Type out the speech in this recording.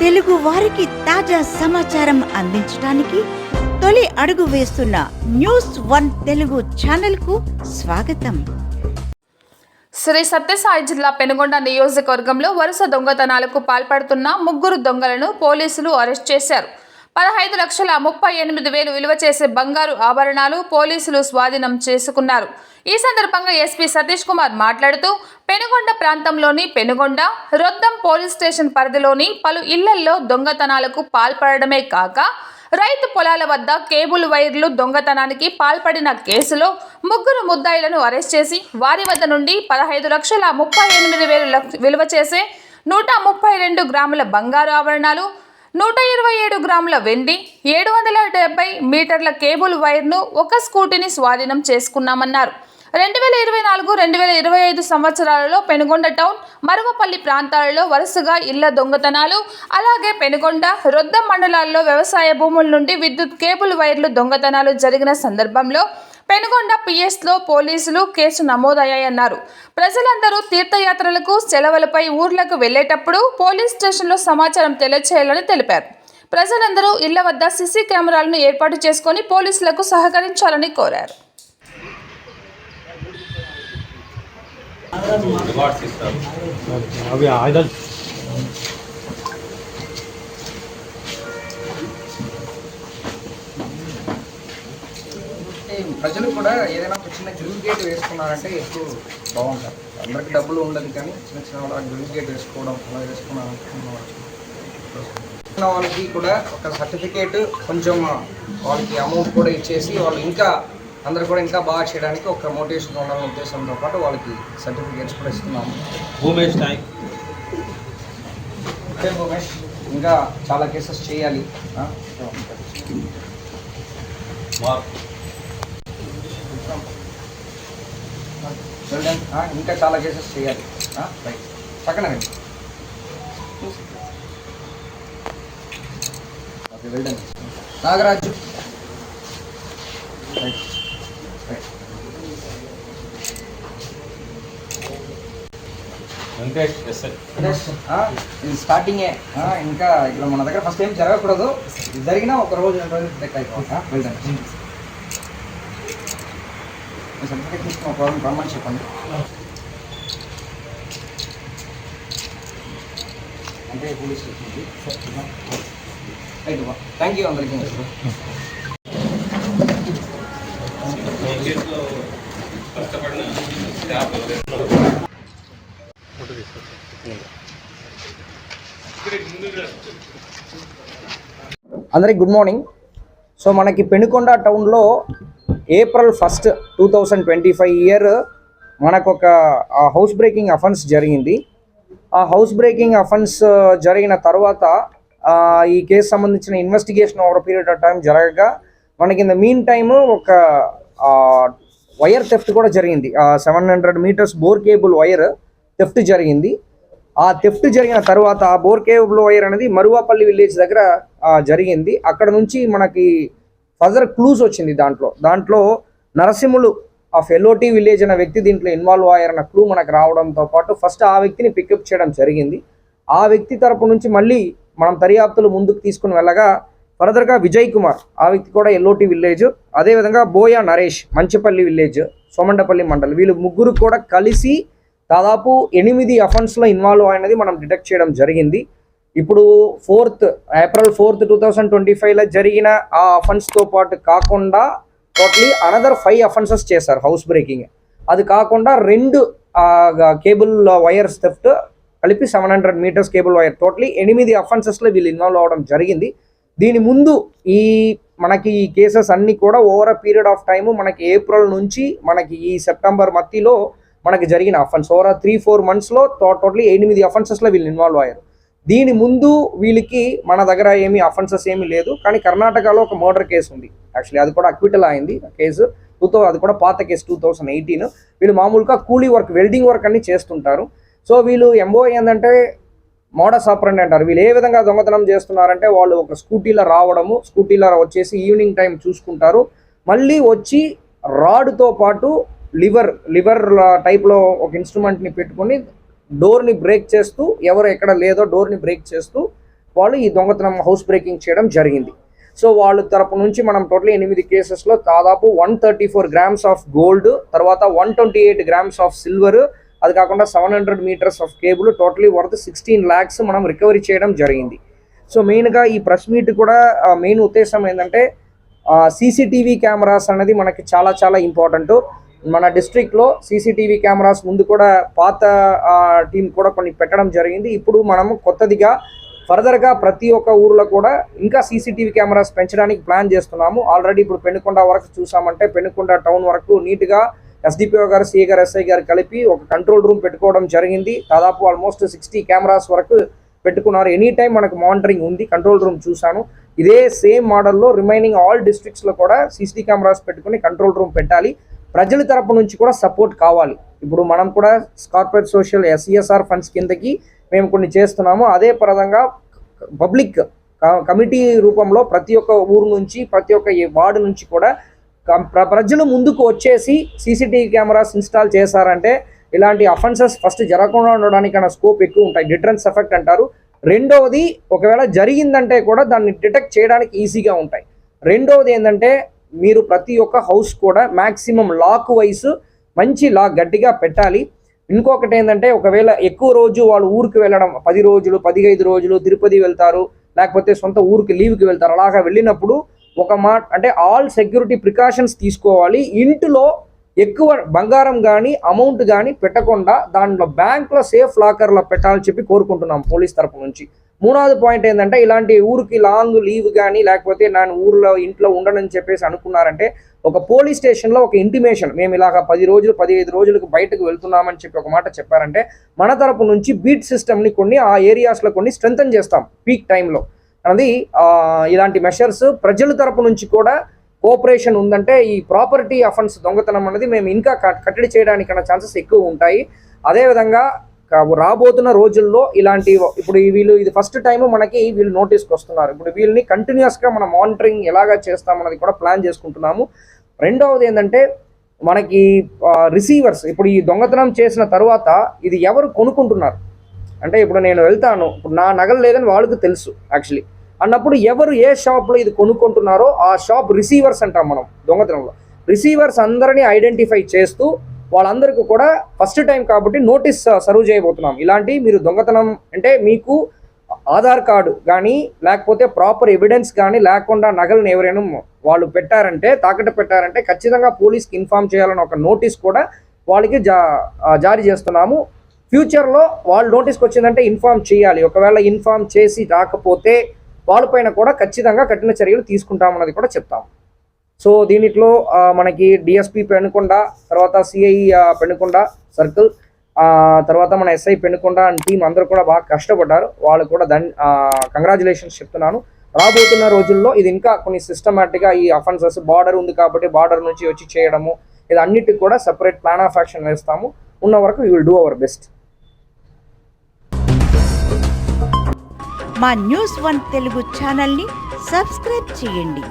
తెలుగు వారికి తాజా సమాచారం అందించడానికి తొలి అడుగు వేస్తున్న న్యూస్ వన్ తెలుగు ఛానల్కు స్వాగతం. శ్రీ సత్యసాయి జిల్లా పెనుగొండ నియోజకవర్గంలో వరుస దొంగతనాలకు పాల్పడుతున్న ముగ్గురు దొంగలను పోలీసులు అరెస్ట్ చేశారు. పదహైదు లక్షల ముప్పై ఎనిమిది వేలు విలువ చేసే బంగారు ఆభరణాలు పోలీసులు స్వాధీనం చేసుకున్నారు. ఈ సందర్భంగా ఎస్పీ సతీష్ కుమార్ మాట్లాడుతూ పెనుగొండ ప్రాంతంలోని పెనుగొండ రొద్దం పోలీస్ స్టేషన్ పరిధిలోని పలు ఇళ్ళల్లో దొంగతనాలకు పాల్పడమే కాక రైతు పొలాల వద్ద కేబుల్ వైర్లు దొంగతనానికి పాల్పడిన కేసులో ముగ్గురు ముద్దాయిలను అరెస్ట్ చేసి వారి వద్ద నుండి పదహైదు లక్షల ముప్పై ఎనిమిది వేలు విలువ చేసే నూట ముప్పై రెండు గ్రాముల బంగారు ఆభరణాలు నూట ఇరవై ఏడు గ్రాముల వెండి ఏడు వందల డెబ్బై మీటర్ల కేబుల్ వైర్ను ఒక స్కూటీని స్వాధీనం చేసుకున్నామన్నారు. రెండు వేల ఇరవై నాలుగు రెండు వేల ఇరవై ఐదు సంవత్సరాలలో పెనుగొండ టౌన్ మరువపల్లి ప్రాంతాలలో వరుసగా ఇళ్ళ దొంగతనాలు అలాగే పెనుగొండ రొద్దం మండలాల్లో వ్యవసాయ భూముల నుండి విద్యుత్ కేబుల్ వైర్లు దొంగతనాలు జరిగిన సందర్భంలో పెనుగొండ పిఎస్లో పోలీసులు కేసు నమోదయ్యాయన్నారు. ప్రజలందరూ తీర్థయాత్రలకు సెలవులపై ఊర్లకు వెళ్ళేటప్పుడు పోలీస్ స్టేషన్లో సమాచారం తెలియచేయాలని తెలిపారు. ప్రజలందరూ ఇళ్ళ వద్ద సీసీ కెమెరాలను ఏర్పాటు చేసుకుని పోలీసులకు సహకరించాలని కోరారు. రివార్డ్స్ ఇస్తారు అవి ఆయుధాలు ప్రజలు కూడా ఏదైనా చిన్న గ్రిల్ గేట్ వేసుకున్నారంటే ఎక్కువ బాగుంటారు అందరికి డబ్బులు ఉండదు కానీ చిన్న చిన్న వాళ్ళకి గ్రిల్ గేట్ వేసుకోవడం అలా వేసుకున్నారంటే వాళ్ళకి కూడా ఒక సర్టిఫికేట్ కొంచెం వాళ్ళకి అమౌంట్ కూడా ఇచ్చేసి వాళ్ళు ఇంకా అందరు కూడా ఇంకా బాగా చేయడానికి ఒక మోటివేషన్ ఉండాలనే ఉద్దేశంతో పాటు వాళ్ళకి సర్టిఫికేట్స్ కూడా ఇస్తున్నాము. భూమేష్ నాయక్. ఓకే ఉమేష్ ఇంకా చాలా కేసెస్ చేయాలి. ఇంకా చాలా కేసెస్ చేయాలి. రైట్ పక్కన okay done Nagaraju. Right Venkatesh SI Ganesh, ఆ, ఇది స్టార్టింగే ఇంకా ఇక్కడ మన దగ్గర ఫస్ట్ ఏం జరగకూడదు. జరిగినా ఒక రోజు రెండు రోజులు బ్రేక్ అయిపోతా. డన్ సర్టిఫికేట్ తీసుకున్న ప్రాబ్లం రమ్మని చెప్పండి. అంటే పోలీస్ స్టేషన్కి రైట్ థ్యాంక్ యూ అందరికీ. కష్టపడిన అందరికి గుడ్ మార్నింగ్. సో మనకి పెనుకొండ టౌన్లో April first two thousand twenty five year మనకు ఒక హౌస్ బ్రేకింగ్ అఫెన్స్ జరిగింది. ఆ హౌస్ బ్రేకింగ్ అఫెన్స్ జరిగిన తర్వాత ఈ కేసు సంబంధించిన investigation over period of time జరగగా మనకి ఇన్ ద మీన్ టైమ్ ఒక వైర్ థెఫ్ట్ కూడా జరిగింది. Seven hundred meters bore cable wire theft జరిగింది. ఆ థెఫ్ట్ జరిగిన తర్వాత ఆ బోర్ బ్లోయర్ వైర్ అనేది మరువాపల్లి విలేజ్ దగ్గర జరిగింది. అక్కడ నుంచి మనకి ఫర్దర్ క్లూస్ వచ్చింది దాంట్లో. దాంట్లో నరసింహులు ఆ ఎల్ఓటి విలేజ్ అనే వ్యక్తి దీంట్లో ఇన్వాల్వ్ అయ్యారన్న క్లూ మనకు రావడంతో పాటు ఫస్ట్ ఆ వ్యక్తిని పికప్ చేయడం జరిగింది. ఆ వ్యక్తి తరపు నుంచి మళ్ళీ మనం దర్యాప్తులు ముందుకు తీసుకుని వెళ్ళగా ఫర్దర్గా విజయ్ కుమార్ ఆ వ్యక్తి కూడా ఎల్లోటి విలేజ్ అదేవిధంగా బోయా నరేష్ మంచిపల్లి విలేజ్ సోమండపల్లి మండల్ వీళ్ళు ముగ్గురు కూడా కలిసి దాదాపు ఎనిమిది అఫెన్స్లో ఇన్వాల్వ్ అయినది మనం డిటెక్ట్ చేయడం జరిగింది. ఇప్పుడు fourth April fourth two thousand twenty ఫైవ్లో జరిగిన ఆ అఫెన్స్తో పాటు కాకుండా టోటలీ అనదర్ ఫైవ్ అఫెన్సెస్ చేశారు హౌస్ బ్రేకింగ్. అది కాకుండా రెండు కేబుల్ వైర్స్ థెఫ్ట్ కలిపి seven hundred meters cable wire totally ఎనిమిది అఫెన్సెస్లో వీళ్ళు ఇన్వాల్వ్ అవ్వడం జరిగింది. దీని ముందు ఈ మనకి ఈ కేసెస్ అన్నీ కూడా over a period of time మనకి ఏప్రిల్ నుంచి మనకి ఈ సెప్టెంబర్ మధ్యలో మనకి జరిగిన అఫెన్స్ ఓవర్ త్రీ ఫోర్ మంత్స్లో టోటలీ ఎనిమిది అఫెన్సెస్లో వీళ్ళు ఇన్వాల్వ్ అయ్యారు. దీని ముందు వీళ్ళకి మన దగ్గర ఏమీ అఫెన్సెస్ ఏమీ లేదు. కానీ కర్ణాటకలో ఒక మర్డర్ కేసు ఉంది. యాక్చువల్లీ అది కూడా అక్విటల్ అయింది కేసు టూ అది కూడా పాత కేసు టూ థౌసండ్ ఎయిటీన్ వీళ్ళు మామూలుగా కూలీ వర్క్ వెల్డింగ్ వర్క్ అన్ని చేస్తుంటారు. సో వీళ్ళు ఎంబో ఏంటంటే మోడస్ ఆపరండి అంటారు. వీళ్ళు ఏ విధంగా దొంగతనం చేస్తున్నారంటే వాళ్ళు ఒక స్కూటీలో రావడము స్కూటీలో వచ్చేసి ఈవినింగ్ టైం చూసుకుంటారు. మళ్ళీ వచ్చి రాడ్తో పాటు లివర్ లివర్ టైప్లో ఒక ఇన్స్ట్రుమెంట్ని పెట్టుకొని డోర్ని బ్రేక్ చేస్తూ ఎవరు ఎక్కడ లేదో డోర్ని బ్రేక్ చేస్తూ వాళ్ళు ఈ దొంగతనం హౌస్ బ్రేకింగ్ చేయడం జరిగింది. సో వాళ్ళ తరపు నుంచి మనం టోటల్ ఎనిమిది కేసెస్లో దాదాపు one thirty four grams of gold తర్వాత one twenty eight grams of silver అది కాకుండా seven hundred meters of cable totally worth sixteen lakhs మనం రికవరీ చేయడం జరిగింది. సో మెయిన్గా ఈ ప్రెస్ మీట్ కూడా మెయిన్ ఉద్దేశం ఏంటంటే సీసీటీవీ కెమెరాస్ అనేది మనకి చాలా చాలా ఇంపార్టెంట్ మన డిస్ట్రిక్ట్లో సీసీటీవీ కెమెరాస్ ముందు కూడా పాత టీం కూడా కొన్ని పెట్టడం జరిగింది. ఇప్పుడు మనము కొత్తదిగా ఫర్దర్గా ప్రతి ఒక్క ఊర్లో కూడా ఇంకా సీసీటీవీ కెమెరాస్ పెంచడానికి ప్లాన్ చేస్తున్నాము. ఆల్రెడీ ఇప్పుడు పెనుకొండ వరకు చూసామంటే పెనుకొండ టౌన్ వరకు నీట్గా ఎస్డిపిఓ గారు సిఏ గారు ఎస్ఐ గారు కలిపి ఒక కంట్రోల్ రూమ్ పెట్టుకోవడం జరిగింది. దాదాపు ఆల్మోస్ట్ సిక్స్టీ కెమెరాస్ వరకు పెట్టుకున్నారు. ఎనీ టైం మనకు మానిటరింగ్ ఉంది కంట్రోల్ రూమ్ చూశాను. ఇదే సేమ్ మోడల్లో రిమైనింగ్ ఆల్ డిస్ట్రిక్ట్స్లో కూడా సీసీ కెమెరాస్ పెట్టుకుని కంట్రోల్ రూమ్ పెట్టాలి. ప్రజల తరపు నుంచి కూడా సపోర్ట్ కావాలి. ఇప్పుడు మనం కూడా కార్పొరేట్ సోషల్ ఎస్ఈఎస్ఆర్ ఫండ్స్ కిందకి మేము కొన్ని చేస్తున్నాము. అదే పరంగా పబ్లిక్ కమిటీ రూపంలో ప్రతి ఒక్క ఊరు నుంచి ప్రతి ఒక్క ఈ వార్డు నుంచి కూడా కం- ప్ర- ప్రజలు ముందుకు వచ్చేసి సీసీటీవీ కెమెరాస్ ఇన్స్టాల్ చేశారంటే ఇలాంటి అఫెన్సెస్ ఫస్ట్ జరగకుండా ఉండడానికైనా స్కోప్ ఎక్కువ ఉంటాయి. డిటరెన్స్ ఎఫెక్ట్ అంటారు. రెండవది ఒకవేళ జరిగిందంటే కూడా దాన్ని డిటెక్ట్ చేయడానికి ఈజీగా ఉంటాయి. రెండవది ఏంటంటే మీరు ప్రతి ఒక్క హౌస్ కూడా మ్యాక్సిమం లాక్ వైస్ మంచి లాక్ గట్టిగా పెట్టాలి. ఇంకొకటి ఏంటంటే ఒకవేళ ఎక్కువ రోజు వాళ్ళు ఊరికి వెళ్ళడం పది రోజులు పదిహైదు రోజులు తిరుపతి వెళ్తారు లేకపోతే సొంత ఊరికి లీవ్కి వెళ్తారు అలాగా వెళ్ళినప్పుడు ఒక మాట అంటే ఆల్ సెక్యూరిటీ ప్రికాషన్స్ తీసుకోవాలి. ఇంటిలో ఎక్కువ బంగారం కానీ అమౌంట్ కానీ పెట్టకుండా దాంట్లో బ్యాంక్లో సేఫ్ లాకర్లో పెట్టాలని చెప్పి కోరుకుంటున్నాం పోలీస్ తరపు నుంచి. మూడవది పాయింట్ ఏంటంటే ఇలాంటి ఊరికి లాంగ్ లీవ్ కానీ లేకపోతే నేను ఊర్లో ఇంట్లో ఉండనని చెప్పేసి అనుకున్నారంటే ఒక పోలీస్ స్టేషన్లో ఒక ఇంటిమేషన్ మేము ఇలాగ పది రోజులు పదిహేను రోజులకు బయటకు వెళ్తున్నామని చెప్పి ఒక మాట చెప్పారంటే మన తరపు నుంచి బీట్ సిస్టమ్ని కొన్ని ఆ ఏరియాస్లో కొన్ని స్ట్రెంగ్తన్ చేస్తాం పీక్ టైంలో అది ఇలాంటి మెషర్స్ ప్రజల తరపు నుంచి కూడా కోఆపరేషన్ ఉందంటే ఈ ప్రాపర్టీ అఫెన్స్ దొంగతనం అనేది మేము ఇంకా కట్టడి చేయడానికన్నా ఛాన్సెస్ ఎక్కువ ఉంటాయి. అదేవిధంగా రాబోతున్న రోజుల్లో ఇలాంటి ఇప్పుడు ఈ వీళ్ళు ఇది ఫస్ట్ టైం మనకి వీళ్ళు నోటీస్కి వస్తున్నారు. ఇప్పుడు వీళ్ళని కంటిన్యూస్గా మనం మానిటరింగ్ ఎలాగా చేస్తామన్నది కూడా ప్లాన్ చేసుకుంటున్నాము. రెండవది ఏంటంటే మనకి రిసీవర్స్ ఇప్పుడు ఈ దొంగతనం చేసిన తర్వాత ఇది ఎవరు కొనుక్కుంటున్నారు? అంటే ఇప్పుడు నేను వెళ్తాను. ఇప్పుడు నా నగలు లేదని వాళ్ళకి తెలుసు యాక్చువల్లీ అన్నప్పుడు ఎవరు ఏ షాప్లో ఇది కొనుక్కుంటున్నారో ఆ షాప్ రిసీవర్స్ అంటాం మనం దొంగతనంలో. రిసీవర్స్ అందరినీ ఐడెంటిఫై చేస్తూ వాళ్ళందరికీ కూడా ఫస్ట్ టైం కాబట్టి నోటీస్ సర్వ్ uh, చేయబోతున్నాం. ఇలాంటి మీరు దొంగతనం అంటే మీకు ఆధార్ కార్డు కానీ లేకపోతే ప్రాపర్ ఎవిడెన్స్ కానీ లేకుండా నగలను ఎవరైనా వాళ్ళు పెట్టారంటే తాకట్టు పెట్టారంటే ఖచ్చితంగా పోలీస్కి ఇన్ఫామ్ చేయాలని ఒక నోటీస్ కూడా వాళ్ళకి జా uh, జారీ చేస్తున్నాము. ఫ్యూచర్లో వాళ్ళు నోటీస్కి వచ్చిందంటే ఇన్ఫామ్ చేయాలి. ఒకవేళ ఇన్ఫామ్ చేసి రాకపోతే వాళ్ళపైన కూడా ఖచ్చితంగా కఠిన చర్యలు తీసుకుంటామన్నది కూడా చెప్తాం సో దీనిట్లో మనకి డిఎస్పి పెనుకొండ తర్వాత సిఐ పెనుకొండ సర్కిల్ తర్వాత మన ఎస్ఐ పెనుకొండ అండ్ టీం అందరూ కూడా బాగా కష్టపడ్డారు. వాళ్ళు కూడా దన్ కంగ్రాచులేషన్స్ చెప్తున్నాను. రాబోతున్న రోజుల్లో ఇది ఇంకా కొన్ని సిస్టమేటిక్గా ఈ అఫెన్సెస్ బార్డర్ ఉంది కాబట్టి బార్డర్ నుంచి వచ్చి చేయడము ఇది అన్నిటికి కూడా సెపరేట్ ప్లాన్ ఆఫ్ యాక్షన్ వేస్తాము. ఉన్న వరకు you will do our best మా న్యూస్ వన్ తెలుగు ఛానల్ని సబ్స్క్రైబ్ చేయండి.